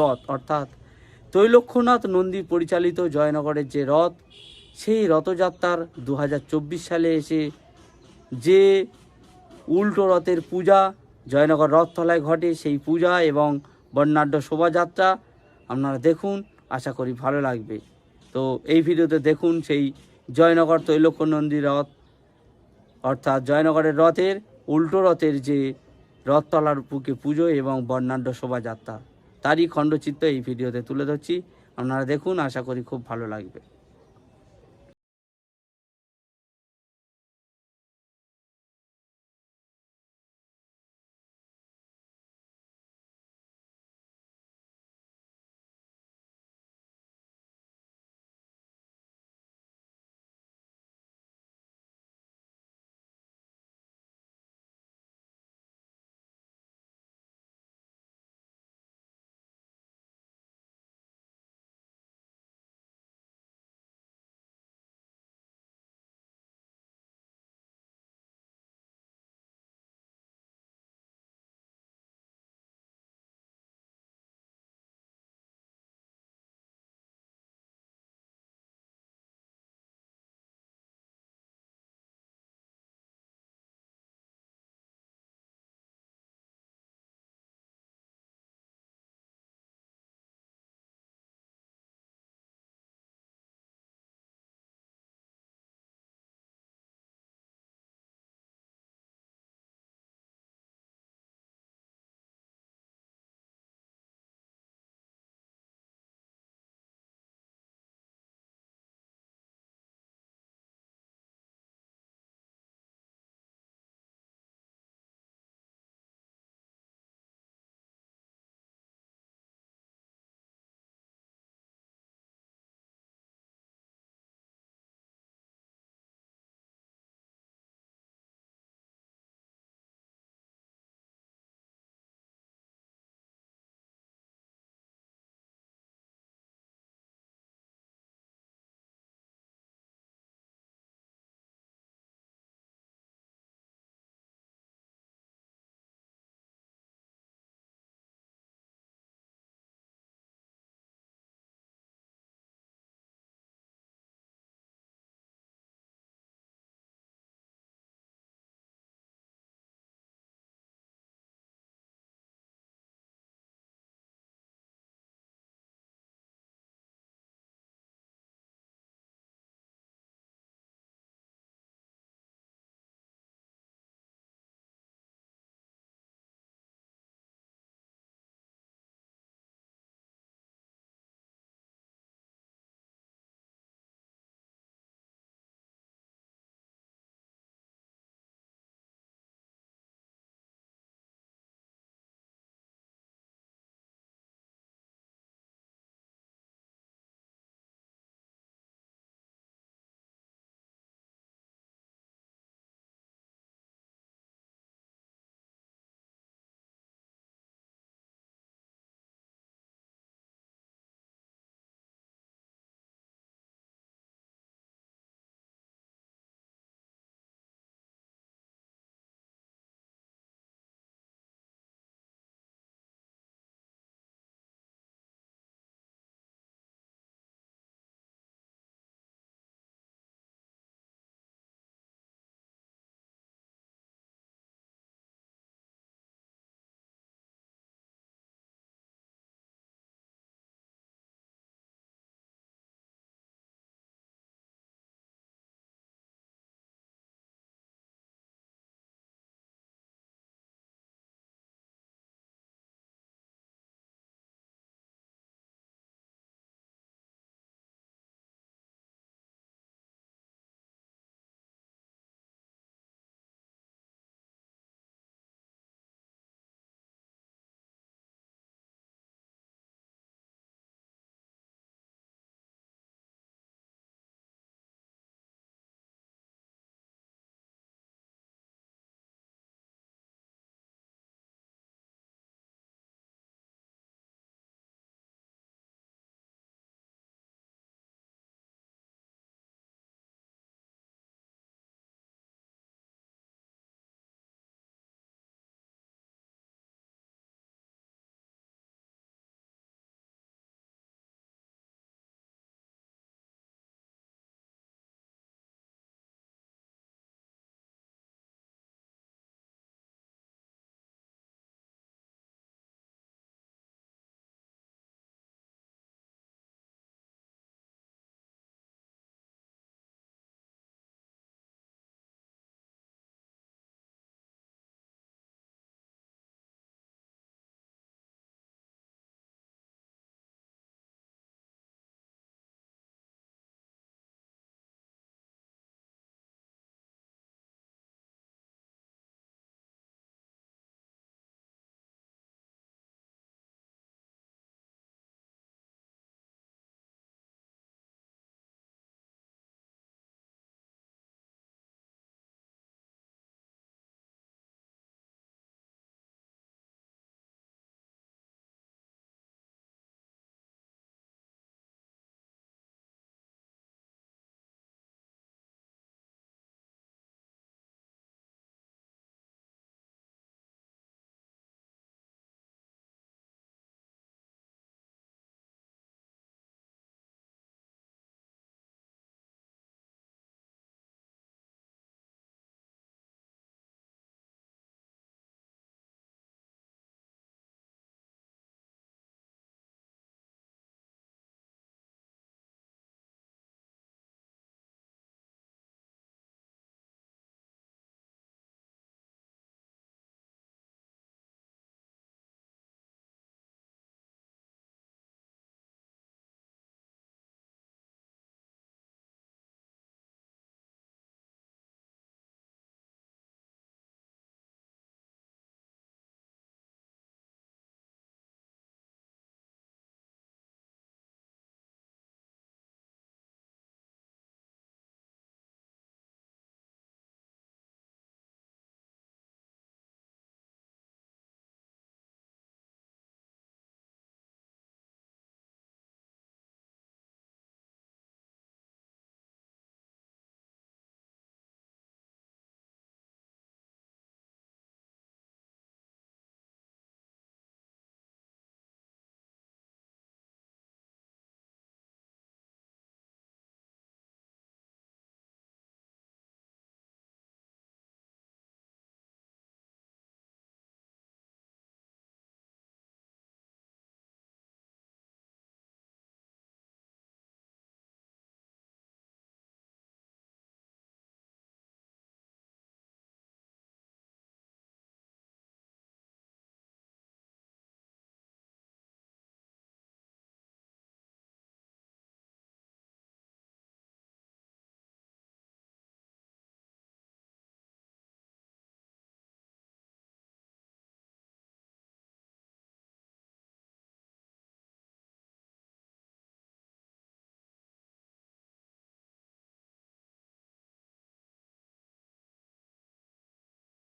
রথ, অর্থাৎ তৈলক্ষ্যনাথ নন্দী পরিচালিত জয়নগরের যে রথ, সেই রথযাত্রার দু হাজার চব্বিশ সালে এসে যে উল্টো রথের পূজা জয়নগর রথতলায় ঘটে, সেই পূজা এবং বর্ণাঢ্য শোভাযাত্রা আপনারা দেখুন, আশা করি ভালো লাগবে। তো এই ভিডিওতে দেখুন সেই জয়নগর তৈলক্য নন্দী রথ, অর্থাৎ জয়নগরের রথের উল্টো রথের যে রথতলার বুকে পুজো এবং বর্ণাঢ্য শোভাযাত্রা। তারই খণ্ডচিত্র এই ভিডিওতে তুলে ধরছি। আপনারা দেখুন আশা করি খুব ভালো লাগবে।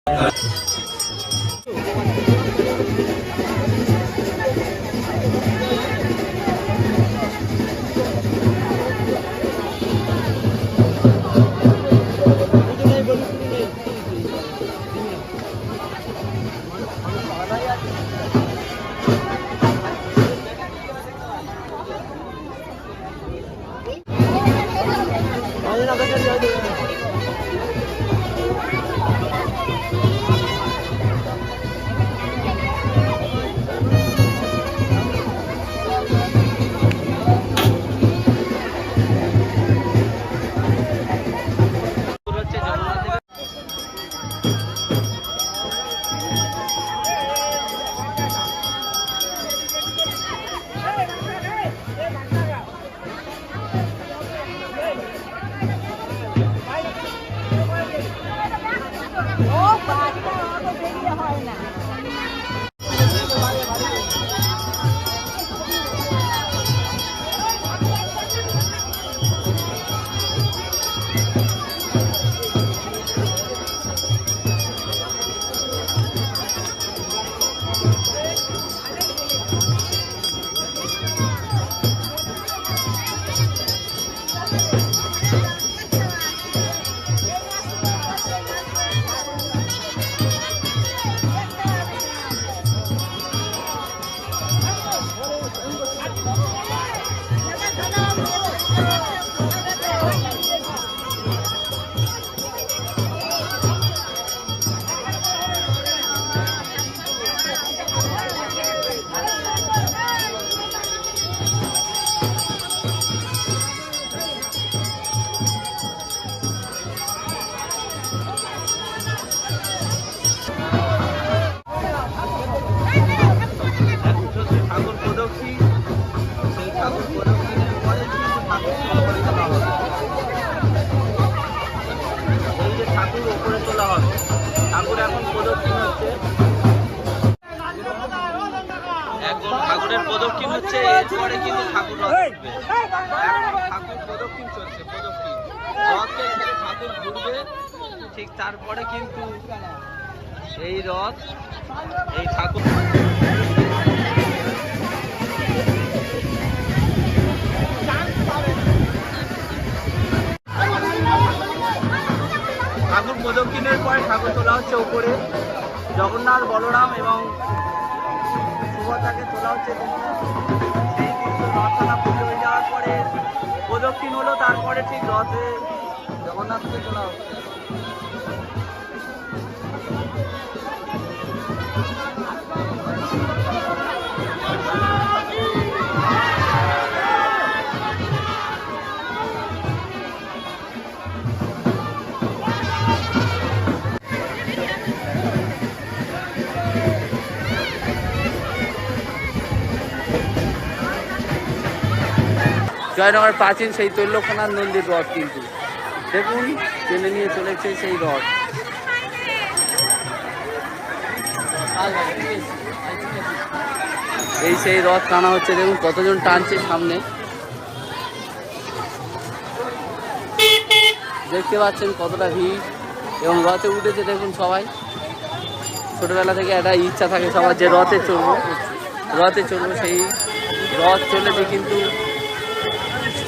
Thank you. প্রদক্ষিণ হচ্ছে এরপরে কিন্তু ঠাকুর ঠাকুর প্রদক্ষিণ চলছে রথকে ঠাকুর ঘুরবে ঠিক তারপরে কিন্তু এই রথ এই ঠাকুর ঠাকুর প্রদক্ষিণের পরে ঠাকুর তোলা হচ্ছে উপরে। জগন্নাথ বলরাম এবং সুভদ্রাকে তোলা হচ্ছে সেই রথখানা পুজো হয়ে যাওয়ার পরে প্রদক্ষিণ হলো, তারপরে ঠিক রথে জগন্নাথকে তোলা হচ্ছে জয়নগর প্রাচীন সেই তৈলক্ষণাথ নন্দীর রথ কিন্তু। দেখুন, টেনে নিয়ে চলেছে সেই রথ। এই সেই রথ টানা হচ্ছে, দেখুন কতজন টানছে সামনে। দেখতে পাচ্ছেন কতটা ভিড়, এবং রথে উঠেছে, দেখুন সবাই। ছোটবেলা থেকে একটা ইচ্ছা থাকে সবার যে রথে চড়বো রথে চড়বো সেই রথ চলেছে কিন্তু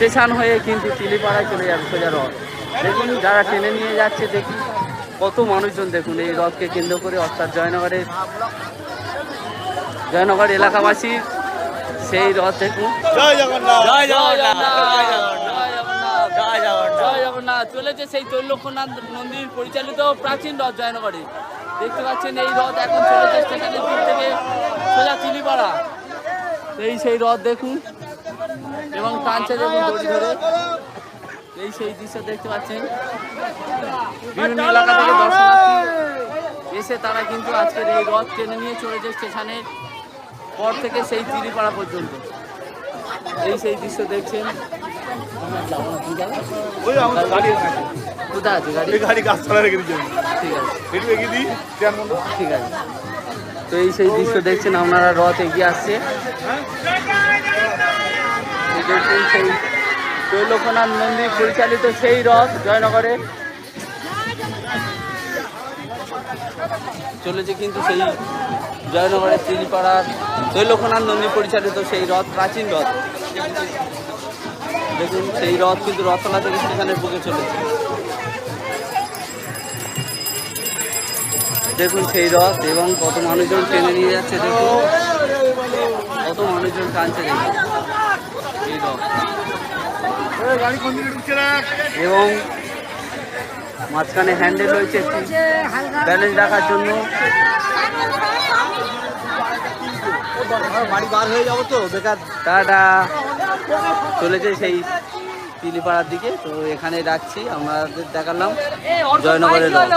স্টেশন হয়ে কিন্তু চিলিপাড়ায় চলে যাবে সোজা রথ। দেখুন যারা টেনে নিয়ে যাচ্ছে দেখুন কত মানুষজন দেখুন এই রথকে কেন্দ্র করে অর্থাৎ জয়নগরের জয়নগর এলাকাবাসী সেই রথ দেখুন। চলেছে সেই তৈলক্ষনাথ মন্দির পরিচালিত প্রাচীন রথ জয়নগরে। দেখতে পাচ্ছেন এই রথ এখন চলেছে স্টেশনের দিক থেকে সোজা চিলিপাড়া এই সেই রথ দেখুন। এবং টানছে দেখুন দড়ি ধরে এই সেই দৃশ্য দেখতে পাচ্ছেন। বিভিন্ন এলাকা থেকে দর্শনার্থী এসে তারা কিন্তু আজকের এই রথ টেনে নিয়ে চলেছে স্টেশনের পর থেকে সেই চিলিপাড়া পর্যন্ত। এই সেই দৃশ্য দেখছেন। কোথায় আছে গাড়ি? রেখে দিচ্ছি ঠিক আছে। ঠিক আছে। তো এই সেই দৃশ্য দেখছেন আপনারা রথ এগিয়ে আসছে। দেখুন সেই তৈলকনাথ মন্দির পরিচালিত সেই রথ জয়নগরে। চলেছে কিন্তু সেই জয়নগরের তিলিপাড়ার তৈলক্ষণার নন্দী পরিচালিত সেই রথ, প্রাচীন রথ। দেখুন, সেই রথ কিন্তু রথতলা থেকে স্টেশনের বুকে চলেছে। দেখুন সেই রথ এবং কত মানুষজন টেনে নিয়ে যাচ্ছে, দেখুন। কত মানুষজন টানছে, দেখুন। এবং মাঝখানে হ্যান্ডেল রয়েছে একটি ব্যালেন্স রাখার জন্য। বাড়ি বার হয়ে যাব তো বেকার। টাটা। চলেছে সেই তিলিপাড়ার দিকে। তো এখানে রাখছি আমাদের দেখালাম। জয়নগরের রথ।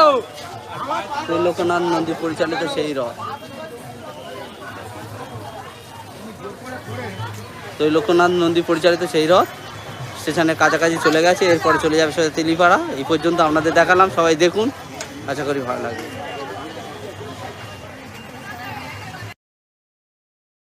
ত্রৈলোকনাথ নন্দী পরিচালিত সেই রথ। ত্রৈলোকনাথ নন্দী পরিচালিত সেই রথ। স্টেশনের কাছাকাছি চলে গেছে, এরপরে চলে যাবে সেটা তিলিপাড়া। এই পর্যন্ত আপনাদের দেখালাম, সবাই দেখুন। আশা করি ভালো লাগবে।